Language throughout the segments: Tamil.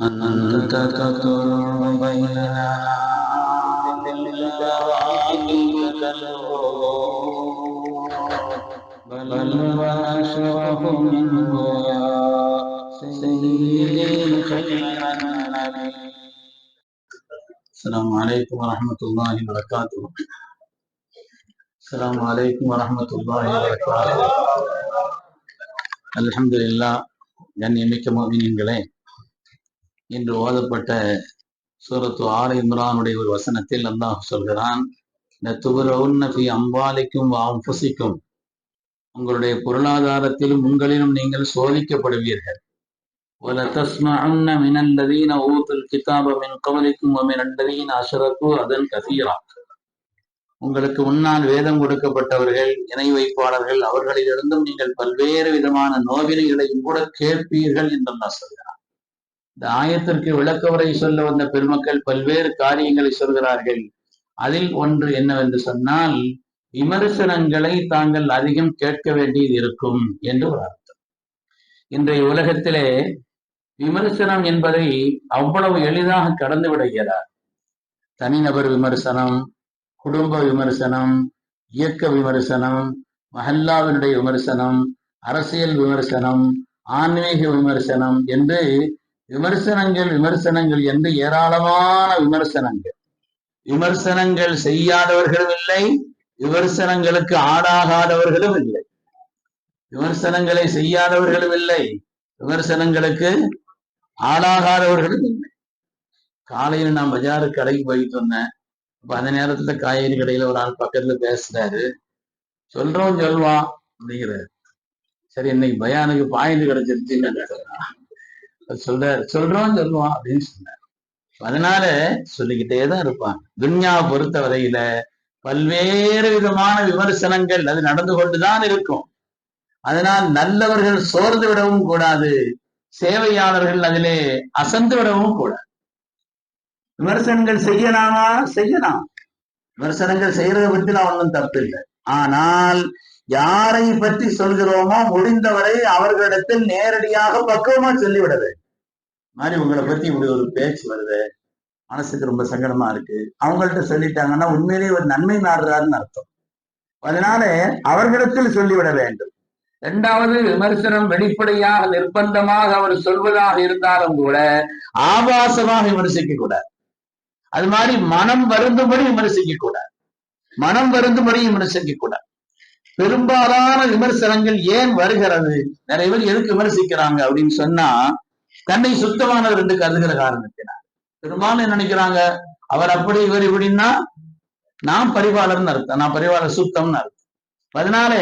أنت تكتب بيننا بالبراء بل وأشرف منه يا سيدي خير النبي السلام عليكم ورحمة الله وبركاته السلام عليكم ورحمة الله وبركاته الحمد لله கண்ணியமிக்க மோமினியன்களே இன்று ஓதப்பட்ட சூரத்து ஆறு இம்ரானுடைய ஒரு வசனத்தில் அல்லாஹ் சொல்கிறான் இந்த துபரவுன்னபி அம்பாலிக்கும் அம்புசிக்கும் உங்களுடைய பொருளாதாரத்திலும் உங்களிலும் நீங்கள் சோதிக்கப்படுவீர்கள் وَلَتَسْمَعُنَّ مِنَ الَّذِينَ أُوتُوا الْكِتَابَ مِنْ قَبْلِكُمْ وَمِنَ الَّذِينَ أَشْرَكُوا أَذًى كَثِيرًا உங்களுக்கு முன்னால் வேதம் கொடுக்கப்பட்டவர்கள் இணை வைப்பாளர்கள் அவர்களிலிருந்தும் நீங்கள் பல்வேறு விதமான நோவினைகளையும் கூட கேட்பீர்கள் என்று நான் சொல்கிறான் இந்த ஆயத்திற்கு விளக்கவரை சொல்ல வந்த பெருமக்கள் பல்வேறு காரியங்களை சொல்கிறார்கள். அதில் ஒன்று என்னவென்று சொன்னால் விமர்சனங்களை தாங்கள் அதிகம் கேட்க வேண்டியது இருக்கும் என்று ஒரு அர்த்தம். இன்றைய உலகத்திலே விமர்சனம் என்பதை அவ்வளவு எளிதாக கடந்து விடுகிறார் தனிநபர் விமர்சனம் குடும்ப விமர்சனம் இயக்க விமர்சனம் மஹல்லாவினுடைய விமர்சனம் அரசியல் விமர்சனம் ஆன்மீக விமர்சனம் என்று விமர்சனங்கள் விமர்சனங்கள் என்று ஏராளமான விமர்சனங்கள். விமர்சனங்கள் செய்யாதவர்களும் இல்லை விமர்சனங்களுக்கு ஆடாகாதவர்களும் இல்லை. விமர்சனங்களை செய்யாதவர்களும் இல்லை விமர்சனங்களுக்கு ஆளாகாதவர்களும் இல்லை. காலையில் நான் பஜாரு கடைக்கு போயிட்டு வந்தேன். அப்ப அந்த நேரத்துல காய்கறி கடையில ஒரு ஆள் பக்கத்துல பேசுறாரு. சொல்றோம் சொல்வான் அப்படிங்கிறாரு. சரி இன்னைக்கு பயானுக்கு பாயிண்ட் கிடைச்சிருச்சுன்னு சொல்றான் சொல்றாரு சொல்றோம் சொல்லுவான் அப்படின்னு சொன்னார். அதனால சொல்லிக்கிட்டே தான் இருப்பான். துன்யாவை பொறுத்த வரையில பல்வேறு விதமான விமர்சனங்கள் அது நடந்து கொண்டுதான் இருக்கும். அதனால் நல்லவர்கள் சோர்ந்து விடவும் கூடாது. சேவையாளர்கள் அதிலே அசந்து விடவும் கூடாது. விமர்சனங்கள் செய்யலாமா? செய்யலாம். விமர்சனங்கள் செய்யறதை பற்றி ஒன்றும் தப்பு இல்லை. ஆனால் யாரை பற்றி சொல்கிறோமோ முடிந்தவரை அவர்களிடத்தில் நேரடியாக பக்குவமா சொல்லிவிடுது. மாதிரி உங்களை பத்தி இப்படி ஒரு பேச்சு வருது. மனசுக்கு ரொம்ப சங்கடமா இருக்கு. அவங்கள்ட்ட சொல்லிட்டாங்கன்னா உண்மையிலேயே ஒரு நன்மை நாடுறாருன்னு அர்த்தம். அதனால அவர்களிடத்தில் சொல்லிவிட வேண்டும். இரண்டாவது விமர்சனம் வெளிப்படையாக நிர்பந்தமாக அவர் சொல்வதாக இருந்தாலும் கூட ஆபாசமாக விமர்சிக்க கூடாது. அது மாதிரி மனம் வருந்தும்படி விமர்சிக்க கூடாது. மனம் வருந்தும்படி விமர்சிக்க கூடாது. பெரும்பாலான விமர்சனங்கள் ஏன் வருகிறது? நிறைய பேர் எதுக்கு விமர்சிக்கிறாங்க அப்படின்னு சொன்னா தன்னை சுத்தமானவர் என்று கருதுகிற காரணத்தினார் பெரும்பாலும் என்ன நினைக்கிறாங்க? அவர் அப்படி இவர் இப்படின்னா நான் பரிவாளர்னு அர்த்தம். நான் பரிவாளர் சுத்தம்னு அர்த்தம். அதனால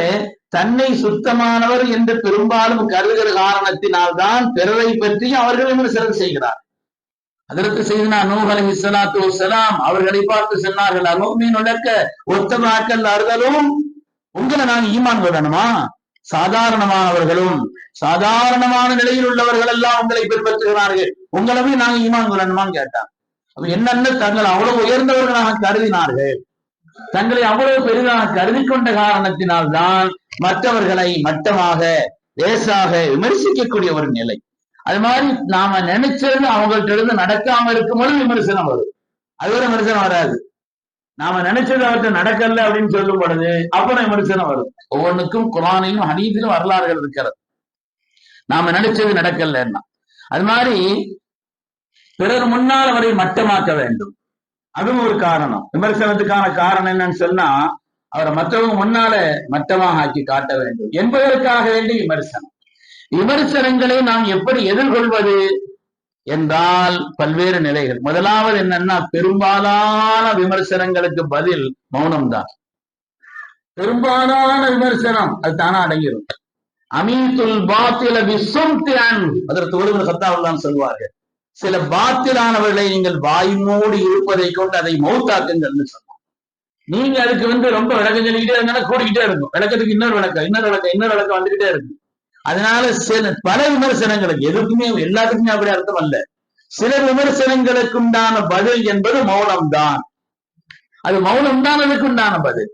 தன்னை சுத்தமானவர் என்று பெரும்பாலும் கருதுகிற காரணத்தினால்தான் பிறரை பற்றி அவர்கள் விமர்சனம் செய்கிறார் அதற்கு செய்தனா நூகலை சலாத்து சலாம் அவர்களை பார்த்து சொன்னார்கள். அமோமீன் உலக்க ஒத்தமாக்கல் அறுதலும் உங்களை நாங்க ஈமான் கொள்ளணுமா சாதாரணமானவர்களும் சாதாரணமான நிலையில் உள்ளவர்கள் எல்லாம் உங்களை பின்பற்றுகிறார்கள். உங்களவே நாங்க ஈமான் கொள்ளணுமான்னு கேட்டான் அப்ப என்னென்ன தங்கள் அவ்வளவு உயர்ந்தவர்களாக கருதினார்கள். தங்களை அவ்வளவு பெரிதாக கருதி கொண்ட காரணத்தினால்தான் மற்றவர்களை மட்டமாக லேசாக விமர்சிக்கக்கூடிய ஒரு நிலை. அது மாதிரி நாம நினைச்சது அவங்கள்ட்ட இருந்து நடக்காம இருக்கும் பொழுது விமர்சனம் வரும். அது ஒரு விமர்சனம் வராது. நாம நினைச்சது அவர்கிட்ட நடக்கல அப்படின்னு சொல்லும் பொழுது அப்புறம் விமர்சனம் வரும் ஒவ்வொன்றுக்கும் குரானிலும் ஹனீதிலும் வரலாறுகள் இருக்கிறது. நாம நினைச்சது நடக்கலன்னா. அது மாதிரி பிறர் முன்னால் அவரை மட்டமாக்க வேண்டும். அதுவும் ஒரு காரணம். விமர்சனத்துக்கான காரணம் என்னன்னு சொன்னா அவரை மற்றவங்க முன்னால மட்டமாக ஆக்கி காட்ட வேண்டும். என்பதற்காக வேண்டி விமர்சனம். விமர்சனங்களை நாம் எப்படி எதிர்கொள்வது? என்றால் பல்வேறு நிலைகள். முதலாவது என்னன்னா பெரும்பாலான விமர்சனங்களுக்கு பதில் மௌனம்தான். பெரும்பாலான விமர்சனம் அது தானா அடங்கிடும் அமீத்துல் பாத்தில விஸ்வம்தியான் அதற்கு ஒருவர் சத்தாவுதான் சொல்வார்கள். சில பாத்திலானவர்களை நீங்கள் வாய்மூடி இருப்பதை கொண்டு அதை மௌத்தாக்குங்கள்னு சொன்னார். நீங்க அதுக்கு வந்து ரொம்ப விளக்கம் சொல்லிக்கிட்டே இருந்தாலும் கூடிக்கிட்டே இருக்கும். விளக்கத்துக்கு இன்னொரு விளக்கம் இன்னொரு விளக்கம் இன்னொரு விளக்கம் வந்துகிட்டே இருக்கும். அதனால சில பல விமர்சனங்களுக்கு எதுக்குமே எல்லாத்துக்குமே அப்படி அர்த்தம் அல்ல. சில விமர்சனங்களுக்கு உண்டான பதில் என்பது மௌனம்தான். அது மௌனம்தான் அதுக்கு உண்டான பதில்.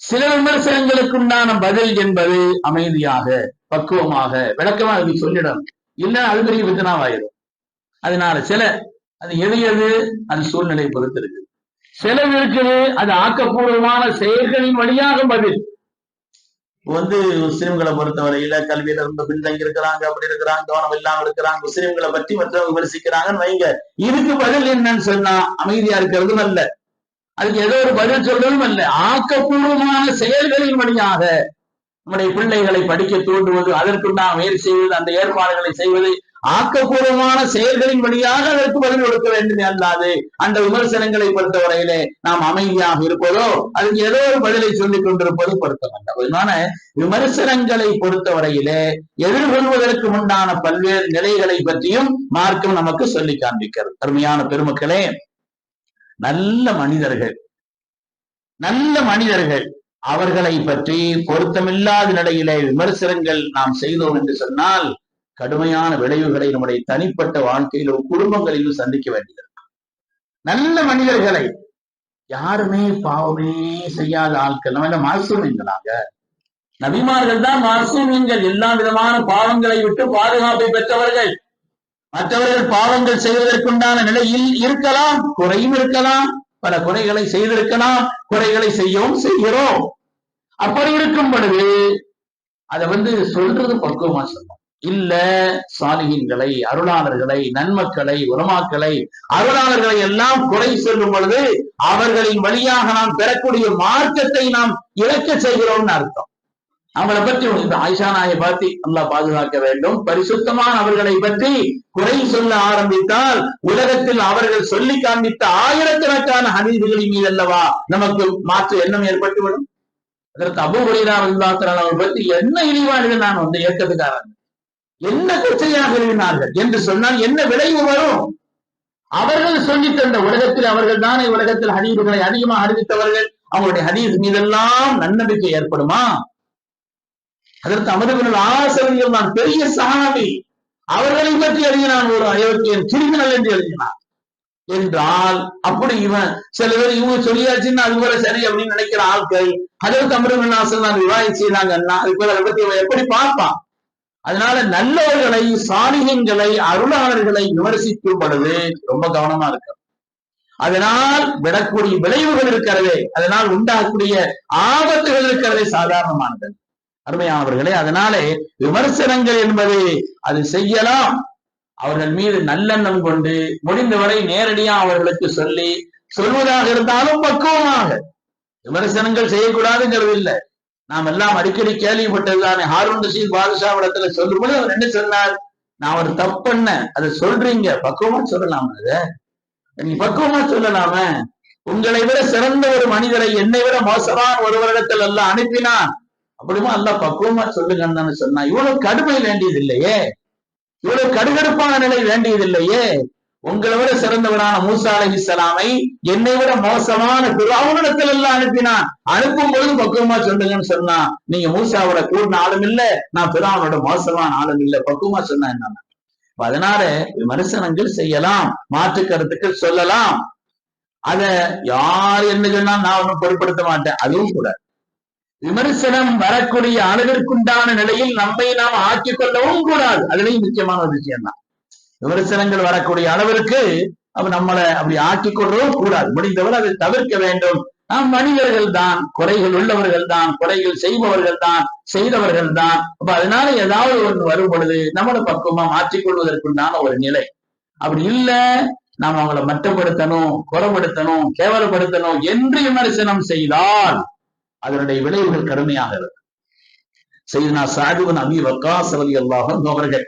சில விமர்சனங்களுக்கு உண்டான பதில் என்பது அமைதியாக பக்குவமாக விளக்கமா அதுக்கு சொல்லிடணும் இல்லைன்னா அது பெரிய வித்தனாவாயிரும் அதனால சில அது எது எது அது சூழ்நிலை பொறுத்து இருக்குது. சிலது இருக்குது அது ஆக்கப்பூர்வமான செயல்களின் வழியாக பதில். வந்து முஸ்லிம்களை பொறுத்தவரையில கல்வியில ரொம்ப பின்தங்கி இருக்கிறாங்க அப்படி இருக்கிறாங்க கவனம் இல்லாம இருக்கிறாங்க. முஸ்லிம்களை பற்றி மற்றவங்க விமர்சிக்கிறாங்கன்னு வைங்க. இதுக்கு பதில் என்னன்னு சொன்னா அமைதியா இருக்கிறதும் அல்ல. அதுக்கு ஏதோ ஒரு பதில் சொல்றதும் அல்ல. ஆக்கப்பூர்வமான செயல்களின் வழியாக நம்முடைய பிள்ளைகளை படிக்க தூண்டுவது அதற்குண்டான முயற்சி செய்வது அந்த ஏற்பாடுகளை செய்வது ஆக்கப்பூர்வமான செயல்களின் வழியாக அதற்கு பதில் கொடுக்க வேண்டும் அல்லாது அந்த விமர்சனங்களை பொறுத்தவரையிலே நாம் அமைதியாக இருப்பதோ அதுக்கு ஏதோ ஒரு பதிலை சொல்லிக் கொண்டிருப்பது பொருத்தமல்ல அதனால விமர்சனங்களை பொறுத்தவரையிலே எதிர்கொள்வதற்கு உண்டான பல்வேறு நிலைகளை பற்றியும் மார்க்கம் நமக்கு சொல்லி காண்பிக்கிறது. அருமையான பெருமக்களே நல்ல மனிதர்கள் நல்ல மனிதர்கள் அவர்களை பற்றி பொருத்தமில்லாத நிலையிலே விமர்சனங்கள் நாம் செய்தோம் என்று சொன்னால் கடுமையான விளைவுகளை நம்முடைய தனிப்பட்ட வாழ்க்கையிலும் குடும்பங்களிலும் சந்திக்க வேண்டியது நல்ல மனிதர்களை யாருமே பாவமே செய்யாத ஆட்கள். நம்ம என்ன நபிமார்கள் தான் மாசூமியங்கள் எல்லா விதமான பாவங்களை விட்டு பாதுகாப்பை பெற்றவர்கள். மற்றவர்கள் பாவங்கள் செய்வதற்குண்டான நிலையில் இருக்கலாம் குறையும் இருக்கலாம் பல குறைகளை செய்திருக்கலாம் குறைகளை செய்யவும் செய்கிறோம். அப்படி இருக்கும் பொழுது அதை வந்து சொல்றது பக்குவமா சொல்லணும் இல்ல சாலிகின்களை அருளாளர்களை நன்மக்களை உரமாக்களை அருளாளர்களை எல்லாம் குறை சொல்லும் பொழுது அவர்களின் வழியாக நாம் பெறக்கூடிய மார்க்கத்தை நாம் இழக்க செய்கிறோம்னு அர்த்தம். அவளை பற்றி இந்த ஆயிஷா நாயை பார்த்து நல்லா பாதுகாக்க வேண்டும். பரிசுத்தமான அவர்களை பற்றி குறை சொல்ல ஆரம்பித்தால் உலகத்தில் அவர்கள் சொல்லி காண்பித்த ஆயிரக்கணக்கான ஹதீதுகளின் மீது அல்லவா நமக்கு மாற்று எண்ணம் ஏற்பட்டுவிடும்? அதற்கு அபுகுரையா அவர்கள் பற்றி என்ன இழிவார்கள் நான் வந்து இயக்கத்துக்காரன் என்ன குச்சையாக எழுதினார்கள் என்று சொன்னால் என்ன விளைவு வரும்? அவர்கள் சொல்லி தந்த உலகத்தில் அவர்கள் தானே உலகத்தில் ஹதீதுகளை அதிகமாக அறிவித்தவர்கள். அவங்களுடைய ஹதீஸ் மீதெல்லாம் நன்னம்பிக்கை ஏற்படுமா? அதற்கு அமருவினல் ஆசிரியர் நான் பெரிய சகாபி அவர்களை பற்றி எழுதினான் ஒரு அயோக்கியன் கிரிமினல் என்று எழுதினான். என்றால் அப்படி இவன் சில பேர் இவங்க சொல்லியாச்சுன்னா அது போல சரி அப்படின்னு நினைக்கிற ஆட்கள் அதற்கு அமருவின் ஆசிரியர் நான் விவாதம் செய்தாங்கன்னா அதுக்கு அதை இவன் எப்படி பார்ப்பான்? அதனால நல்லவர்களை சாலிகங்களை அருளாளர்களை விமர்சிக்கும் பொழுது ரொம்ப கவனமா இருக்கும் அதனால் விடக்கூடிய விளைவுகள் இருக்கிறதே அதனால் உண்டாகக்கூடிய ஆபத்துகள் இருக்கிறதே சாதாரணமானது. அருமையானவர்களே அதனாலே விமர்சனங்கள் என்பது அது செய்யலாம். அவர்கள் மீது நல்லெண்ணம் கொண்டு முடிந்தவரை நேரடியா அவர்களுக்கு சொல்லி சொல்வதாக இருந்தாலும் பக்குவமாக. விமர்சனங்கள் செய்யக்கூடாதுங்கிறது இல்லை நாம் எல்லாம் அடிக்கடி கேள்விப்பட்டதுதானே. ஹாரூன் ரஷீத் பாதுஷாவிடத்துல சொல்லும்போது அவர் என்ன சொன்னார்? நான் ஒரு தப்புன்ன அதை சொல்றீங்க. பக்குவமா சொல்லலாம் அத. நீ பக்குவமா சொல்லலாம. உங்களை விட சிறந்த ஒரு மனிதரை என்னை விட மோசமான ஒருவரிடத்தில் எல்லாம் அனுப்பினான் அப்படிமா எல்லாம் பக்குவமா சொல்லுங்கன்னு சொன்னா இவ்வளவு கடுமை வேண்டியது இல்லையே இவ்வளவு கடுகடுப்பான நிலை வேண்டியது இல்லையே உங்களை விட சிறந்தவனான மூசா அலஹிசலாமை என்னை விட மோசமான பிராவனிடத்தில் எல்லாம் அனுப்பினான். அனுப்பும் பொழுது பக்குவமா சொல்லுங்கன்னு சொன்னா நீங்க மூசாவோட கூடின ஆளும் இல்ல நான் பிராவனோட மோசமான ஆளும் இல்ல. பக்குவமா சொன்னா என்ன அதனால விமர்சனங்கள் செய்யலாம் மாற்று கருத்துக்கள் சொல்லலாம். அத யார் என்ன சொன்னா நான் ஒன்னும் பொருட்படுத்த மாட்டேன். அதுவும் கூட. விமர்சனம் வரக்கூடிய அளவிற்குண்டான நிலையில் நம்மை நாம் ஆக்கிக் கொள்ளவும் கூடாது. அதுலயும் முக்கியமான ஒரு விஷயம் தான் விமர்சனங்கள் வரக்கூடிய அளவிற்கு நம்மளை அப்படி ஆக்கிக் கொள்ளவும் கூடாது. முடிந்தவர் அதை தவிர்க்க வேண்டும். நாம் மனிதர்கள் தான் குறைகள் உள்ளவர்கள் தான் குறைகள் செய்பவர்கள் தான் செய்தவர்கள் தான் அப்ப அதனால ஏதாவது ஒன்று வரும் பொழுது நம்மளை பக்குவமா மாற்றிக்கொள்வதற்குண்டான ஒரு நிலை. அப்படி இல்ல நாம் அவங்களை மட்டப்படுத்தணும் குறப்படுத்தணும் கேவலப்படுத்தணும் என்று விமர்சனம் செய்தால் அதனுடைய விளைவுகள் கடுமையாக இருக்கும். செய்தனா சாகுவன் அபி வக்காஸ் அலி அல்லாஹன் அவர்கள்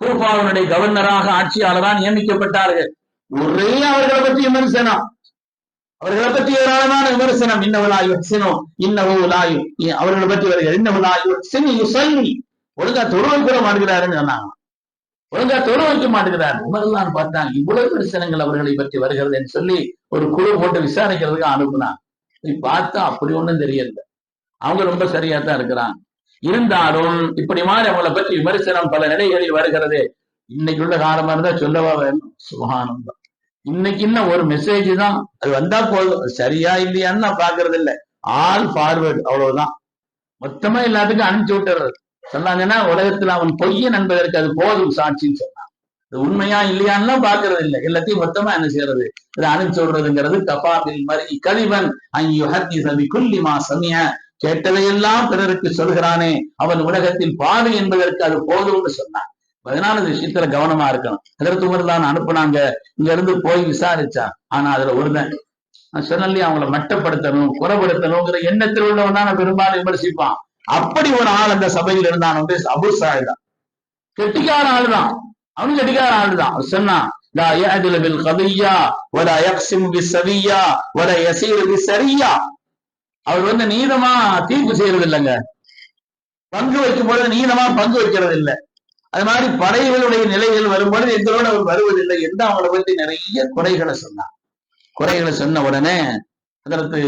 கூபாவினுடைய கவர்னராக ஆட்சியாளராக நியமிக்கப்பட்டார்கள். ஒரே அவர்களை பற்றி விமர்சனம். அவர்களை பற்றி ஏராளமான விமர்சனம். இன்னவலாயு சினம் இன்னவலாயு அவர்களை பற்றி வருகிறது இன்னவலாயு சினி யுசல்லி ஒழுங்கா தொழு கூட மாட்டுகிறாருன்னு சொன்னாங்க. ஒழுங்கா தொழு வைக்க மாட்டேங்கிறார் உமரெல்லாம் பார்த்தாங்க இவ்வளவு விமர்சனங்கள் அவர்களை பற்றி வருகிறது என்று சொல்லி ஒரு குழு போட்டு விசாரிக்கிறதுக்கு அனுப்புனாங்க. நீ பார்த்தா அப்படி ஒண்ணும் தெரியல. அவங்க ரொம்ப சரியா தான் இருக்கிறாங்க. இருந்தாலும் இப்படி மாதிரி அவங்களை பற்றி விமர்சனம் பல நிலைகளில் வருகிறது. இன்னைக்கு உள்ள காலமா இருந்தா சொல்லவா வேணும்? சுகானந்தம் இன்னைக்கு இன்னும் ஒரு மெசேஜ் தான். அது வந்தா போதும். சரியா இல்லையான்னு நான் பாக்குறது இல்லை ஆல் ஃபார்வர்டு அவ்வளவுதான். மொத்தமா எல்லாத்துக்கும் அனுப்பிச்சு விட்டுறது. சொன்னாங்கன்னா உலகத்துல அவன் பொய்யன் என்பதற்கு அது போதும் சாட்சின்னு சொன்னான். இது உண்மையா இல்லையான்னு பாக்குறது இல்லை எல்லாத்தையும் மொத்தமா என்ன செய்யறது? இதை அனுப்பிச்சு விடுறதுங்கிறது கபாபில் மரி கலிவன் அங்கி சபி குல்லிமா சமிய கேட்டதையெல்லாம் பிறருக்கு சொல்கிறானே அவன் உலகத்தில் பாவி என்பதற்கு அது போதும்னு சொன்னான் அதனால இந்த விஷயத்துல கவனமா இருக்கணும் அதற்கு உமர்தான் அனுப்புனாங்க இங்க இருந்து போய் விசாரிச்சா ஆனா அதுல ஒருதன் நான் சொன்னலையே அவங்கள மட்டப்படுத்தணும் குறப்படுத்தணுங்கிற எண்ணத்தில் உள்ளவன் தான் பெரும்பாலும் விமர்சிப்பான் அப்படி ஒரு ஆள் அந்த சபையில் இருந்தான் வந்து அபு சாஹிப் தான் கெட்டிக்கார ஆள் தான் அவனும் கெட்டிக்கார ஆள் தான் அவர் சொன்னான் لا يعدل بالقضية ولا يقسم بالسوية ولا يسير بالسرية அவர் வந்து நீதமா தீர்ப்பு செய்யறது இல்லைங்க பங்கு வைக்கும் பொழுது நீதமா பங்கு வைக்கிறது இல்லை அது மாதிரி படைகளுடைய நிலைகள் வரும்பொழுது எங்களோட அவர் வருவதில்லை என்று அவங்களை பற்றி நிறைய குறைகளை சொன்னார். குறைகளை சொன்ன உடனே அதற்கு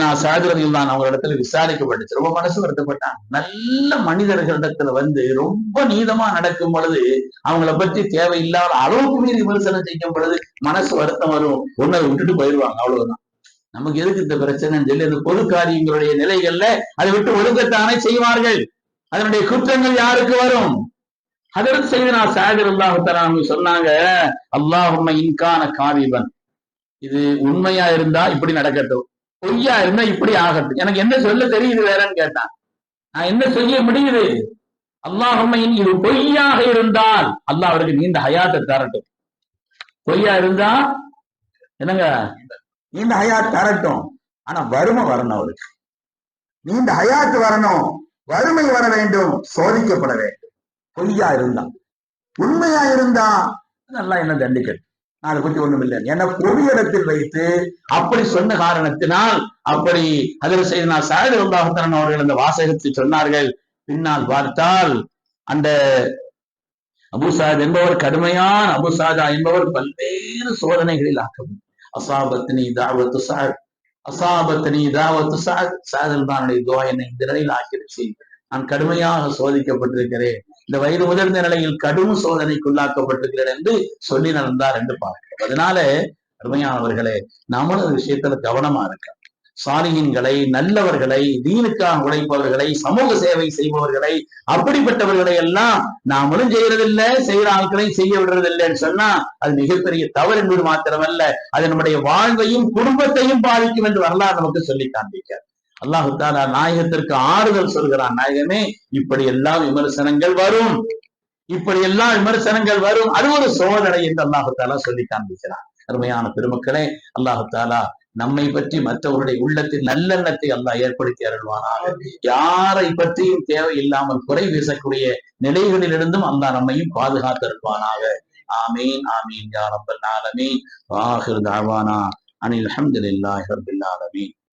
நான் சாதுரதியில் தான் அவங்க இடத்துல விசாரிக்கப்பட்டுச்சு. ரொம்ப மனசு வருத்தப்பட்டாங்க. நல்ல மனிதர்களிடத்துல வந்து ரொம்ப நீதமா நடக்கும் பொழுது அவங்கள பற்றி தேவையில்லாத அளவுக்கு மீறி விமர்சனம் செய்யும் பொழுது மனசு வருத்தம் வரும். ஒன்னு விட்டுட்டு போயிடுவாங்க அவ்வளவுதான். நமக்கு எதுக்கு இந்த பிரச்சனைன்னு சொல்லி அந்த பொது காரியங்களுடைய நிலைகள்ல அதை விட்டு ஒழுங்கத்தானே செய்வார்கள். அதனுடைய குற்றங்கள் யாருக்கு வரும்? அதற்கு செய்து நான் சாகர் அல்லாஹு சொன்னாங்க அல்லாஹும்ம இன்கான காவிபன் இது உண்மையா இருந்தா இப்படி நடக்கட்டும். பொய்யா இருந்தா இப்படி ஆகட்டும். எனக்கு என்ன சொல்ல தெரியுது வேறன்னு கேட்டான் நான் என்ன செய்ய முடியுது? அல்லாஹும்மையின் இது பொய்யாக இருந்தால் அல்லாஹ் அவருக்கு நீண்ட ஹயாத்தை தரட்டும். பொய்யா இருந்தா என்னங்க? நீண்ட ஹயாத் தரட்டும். ஆனா வறுமை வரணும் அவருக்கு. நீண்ட ஹயாத்து வரணும். வறுமை வர வேண்டும். சோதிக்கப்பட வேண்டும். பொய்யா இருந்தா. உண்மையா இருந்தா நல்லா என்ன தண்டிக்கட்டும் நான் அதை பத்தி ஒண்ணும் இல்லை. என பொது இடத்தில் வைத்து அப்படி சொன்ன காரணத்தினால் அப்படி அதில் செய்த நான் சாயது ரொம்பாகத்தன் அவர்கள் அந்த வாசகத்தை சொன்னார்கள். பின்னால் பார்த்தால் அந்த அபுசாத் என்பவர் கடுமையான அபுசாதா என்பவர் பல்வேறு சோதனைகளில் ஆக்கப்படும் அசாபத்னி தாவத்து சாத் அசாபத்னி தாவத்து சாத் சாதல் தான் துவா என்னை இந்த நிலையில் ஆக்கிடுச்சு நான் கடுமையாக சோதிக்கப்பட்டிருக்கிறேன். இந்த வயது முதிர்ந்த நிலையில் கடும் சோதனைக்குள்ளாக்கப்பட்டிருக்கிறேன் என்று சொல்லி நடந்தார் என்று பார்க்கிறோம் அதனால அருமையானவர்களே நம்மளும் விஷயத்துல கவனமா இருக்கணும் சாலியின்களை நல்லவர்களை தீனுக்காக உழைப்பவர்களை சமூக சேவை செய்பவர்களை அப்படிப்பட்டவர்களை எல்லாம் நாமளும் செய்யறதில்லை செய்யற ஆட்களை செய்ய விடுறதில்லைன்னு சொன்னா அது மிகப்பெரிய தவறு என்பது மாத்திரமல்ல. அது நம்முடைய வாழ்வையும் குடும்பத்தையும் பாதிக்கும் என்று வரலாறு நமக்கு சொல்லி காண்பிக்க அல்லாஹு தாலா நாயகத்திற்கு ஆறுதல் சொல்கிறான் நாயகமே இப்படி எல்லாம் விமர்சனங்கள் வரும். இப்படி எல்லாம் விமர்சனங்கள் வரும். அது ஒரு சோதனை என்று அல்லாஹு தாலா சொல்லி காண்பிக்கிறான் அருமையான பெருமக்களே அல்லாஹு தாலா நம்மை பற்றி மற்றவருடைய உள்ளத்தில் நல்லெண்ணத்தை அல்லாஹ் ஏற்படுத்தி அருள்வானாக. யாரை பற்றியும் தேவையில்லாமல் குறை வீசக்கூடிய நிலைகளிலிருந்தும் அல்லாஹ் நம்மையும் பாதுகாத்து அருள்வானாக. ஆமீன் ஆமீன். யா ரப்பல் ஆலமீன். வாஹிர் தாவானா. அனில் அஹமதுல்லாஹி ரபில் ஆலமீன்.